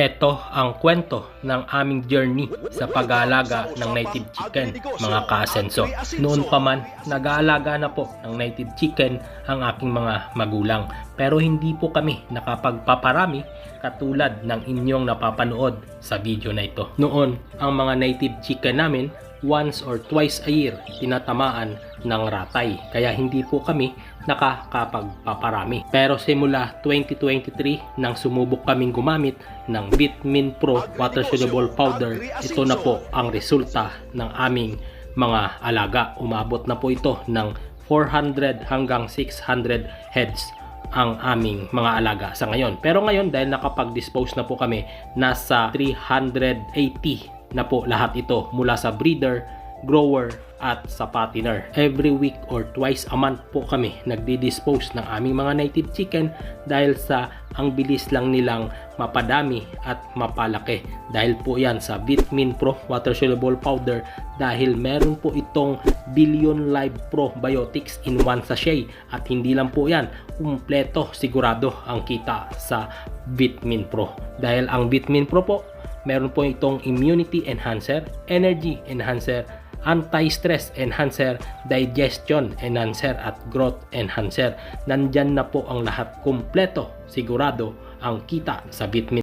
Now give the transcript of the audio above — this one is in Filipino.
Ito ang kwento ng aming journey sa pag-aalaga ng native chicken, mga kaasenso. Noon pa man, nag-aalaga na po ng native chicken ang aking mga magulang. Pero hindi po kami nakapagpaparami katulad ng inyong napapanood sa video na ito. Noon, ang mga native chicken namin once or twice a year tinatamaan ng ratay. Kaya hindi po kami nakakapagpaparami. Pero simula 2023 nang sumubok kaming gumamit ng Bitmin Pro Water Soluble Powder, ito na po ang resulta ng aming mga alaga. Umabot na po ito ng 400 hanggang 600 heads ang aming mga alaga sa ngayon. Pero ngayon dahil nakapag-dispose na po kami, nasa 380 na po lahat ito mula sa breeder, grower at sa patiner. Every week or twice a month po kami nagdi-dispose ng aming mga native chicken dahil sa ang bilis lang nilang mapadami at mapalaki. Dahil po yan sa Bitmin Pro Water Soluble Powder dahil meron po itong Billion Live Probiotics in one sachet at hindi lang po yan, kumpleto sigurado ang kita sa Bitmin Pro. Dahil ang Bitmin Pro po meron po itong immunity enhancer, energy enhancer, anti-stress enhancer, digestion enhancer at growth enhancer. Nandyan na po ang lahat kumpleto, sigurado ang kita sa Bitmin